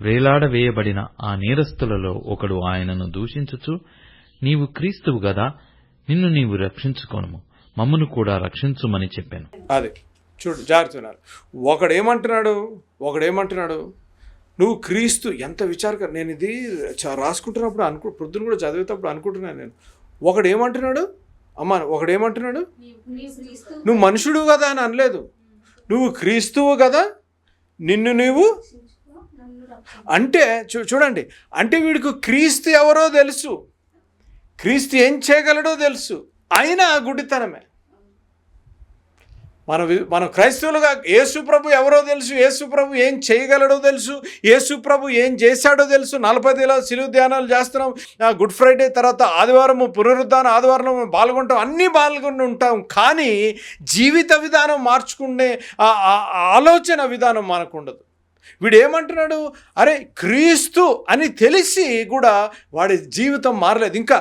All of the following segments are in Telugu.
వేలాడవేయబడిన ఆ నేరస్తులలో ఒకడు ఆయనను దూషించుచు నీవు క్రీస్తువు గదా నిన్ను నీవు రక్షించుకోను మమ్మను కూడా రక్షించుమని చెప్పాను. అది చూడు జాగ్రత్తన్నారు ఒకడేమంటున్నాడు? ఒకడేమంటున్నాడు? నువ్వు క్రీస్తు ఎంత విచారక నేను ఇది రాసుకుంటున్నప్పుడు అనుకు ప్రొద్దున కూడా చదివేటప్పుడు అనుకుంటున్నాను నేను. ఒకడేమంటున్నాడు? అమ్మ ఒకడేమంటున్నాడు? నువ్వు మనుషుడు కదా అని అనలేదు. నువ్వు క్రీస్తువు కదా నిన్ను నీవు అంటే చూ చూడండి. అంటే వీడికి క్రీస్తు ఎవరో తెలుసు. క్రీస్తు ఏం చేయగలడో తెలుసు. అయినా గుడితనమే మన మన క్రైస్తవులుగా యేసుప్రభు ఎవరో తెలుసు. యేసుప్రభు ఏం చేయగలడో తెలుసు. యేసుప్రభు ఏం చేశాడో తెలుసు. నలభై దిలో సిలువు ధ్యానాలు చేస్తున్నాం. గుడ్ ఫ్రైడే తర్వాత ఆదివారము పునరుద్ధాన ఆదివారం పాల్గొంటాం. అన్నీ పాల్గొని ఉంటాం. కానీ జీవిత విధానం మార్చుకునే ఆలోచన విధానం మనకు ఉండదు. వీడు ఏమంటున్నాడు అరే క్రీస్తు అని తెలిసి కూడా వాడి జీవితం మారలేదు. ఇంకా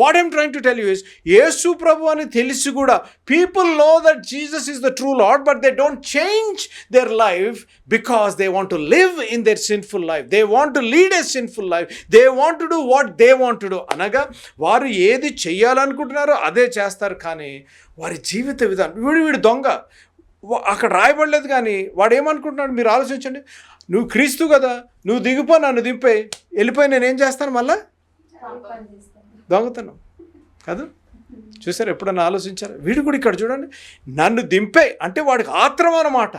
what I'm trying to tell you is Yesu ప్రభు అని తెలిసి కూడా people know that Jesus is the true lord but they don't change their life because they want to live in their sinful life they want to lead a sinful life they want to do what they want to do అనగా వారు ఏది చెయ్యాలనుకుంటున్నారో అదే చేస్తారు కానీ వారి జీవిత విధానం వీడు వీడు దొంగ. అక్కడ రాయబడలేదు కానీ వాడు ఏమనుకుంటున్నాడు మీరు ఆలోచించండి. నువ్వు క్రీస్తు కదా నువ్వు దిగిపో నన్ను దింపే. వెళ్ళిపోయి నేను ఏం చేస్తాను మళ్ళా? దొంగతనం. కాదు? చూసారు ఎప్పుడన్నా ఆలోచించారు? వీడు కూడా ఇక్కడ చూడండి. నన్ను దింపే అంటే వాడికి ఆత్రం అన్నమాట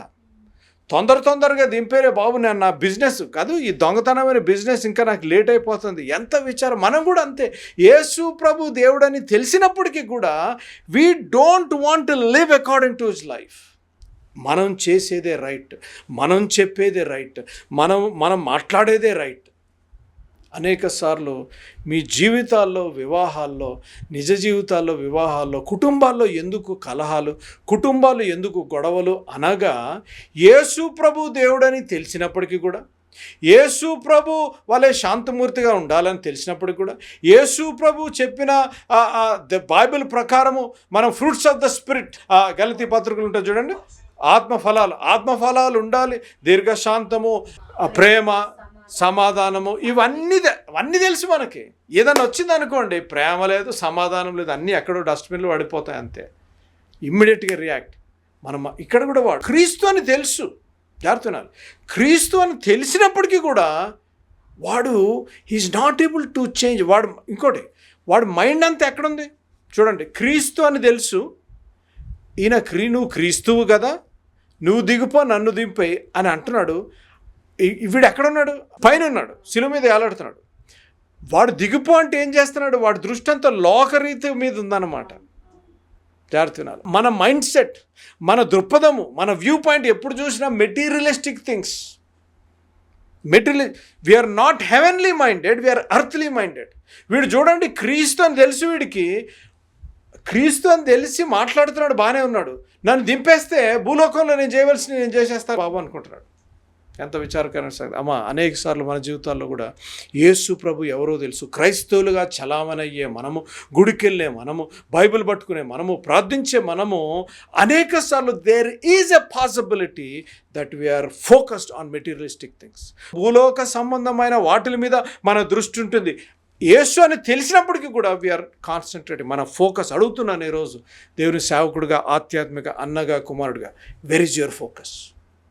తొందర తొందరగా దింపేరే బాబు నేను నా బిజినెస్. కాదు ఈ దొంగతనమైన బిజినెస్ ఇంకా నాకు లేట్ అయిపోతుంది. ఎంత విచారం. మనం కూడా అంతే. యేసు ప్రభు దేవుడని తెలిసినప్పటికీ కూడా we don't want live according to his life మనం చేసేదే రైట్ మనం చెప్పేదే రైట్ మనం మనం మాట్లాడేదే రైట్. అనేక సార్లు మీ జీవితాల్లో వివాహాల్లో నిజ జీవితాల్లో వివాహాల్లో కుటుంబాల్లో ఎందుకు కలహాలు కుటుంబాలు ఎందుకు గొడవలు అనగా యేసు ప్రభు దేవుడని తెలిసినప్పటికీ కూడా యేసు ప్రభు వాళ్ళే శాంతమూర్తిగా ఉండాలని తెలిసినప్పటికీ కూడా యేసు ప్రభు చెప్పిన ద బైబిల్ ప్రకారము మనం ఫ్రూట్స్ ఆఫ్ ద స్పిరిట్ గలతీ పత్రికలు ఉంటాయి చూడండి. ఆత్మఫలాలు ఆత్మఫలాలు ఉండాలి. దీర్ఘశాంతము ప్రేమ సమాధానము ఇవన్నీ అన్నీ అవన్నీ తెలుసు మనకి. ఏదైనా వచ్చింది అనుకోండి ప్రేమ లేదు సమాధానం లేదు అన్నీ ఎక్కడో డస్ట్బిన్లో పడిపోతాయి అంతే. ఇమ్మీడియట్గా రియాక్ట్. మనం ఇక్కడ కూడా వాడు క్రీస్తు అని తెలుసు. జాగ్రత్తనాలు క్రీస్తు అని తెలిసినప్పటికీ కూడా వాడు he is not able to change వాడు ఇంకోటి వాడు మైండ్ అంతా ఎక్కడుంది? చూడండి క్రీస్తు అని తెలుసు. ఈయన క్రీ నువ్వు క్రీస్తువు కదా. నువ్వు దిగిపో నన్ను దింపే అని అంటున్నాడు. వీడు ఎక్కడున్నాడు? పైన ఉన్నాడు శిలువ మీద ఏలాడుతున్నాడు. వాడు దిగిపో అంటే ఏం చేస్తున్నాడు? వాడి దృష్టి అంతా లోకరీతి మీద ఉందన్నమాట. జాగ్రత్త మన మైండ్ సెట్ మన దృక్పథము మన వ్యూ పాయింట్ ఎప్పుడు చూసినా materialistic things. Material we are not heavenly minded we are earthly minded. వీడు చూడండి క్రీస్తు అని తెలుసు వీడికి క్రీస్తు అని తెలిసి మాట్లాడుతున్నాడు బాగానే ఉన్నాడు. నన్ను దింపేస్తే భూలోకంలో నేను చేయవలసిన నేను చేసేస్తాను బాబు అనుకుంటున్నాడు. ఎంత విచారకరమైన సంగతి. అమ్మ అనేక సార్లు మన జీవితాల్లో కూడా యేసు ప్రభు ఎవరో తెలుసు. క్రైస్తవులుగా చలామణయ్యే మనము గుడికెళ్ళే మనము బైబిల్ పట్టుకునే మనము ప్రార్థించే మనము అనేక సార్లు there is a possibility that we are focused on materialistic things భూలోక సంబంధమైన వాటిల మీద మన దృష్టి ఉంటుంది. యేసు అని తెలిసినప్పటికీ కూడా వీఆర్ కాన్సన్ట్రేటింగ్ మన ఫోకస్ అడుగుతున్నాను ఈరోజు దేవుని సేవకుడిగా ఆధ్యాత్మిక అన్నగా కుమారుడిగా. Where is your focus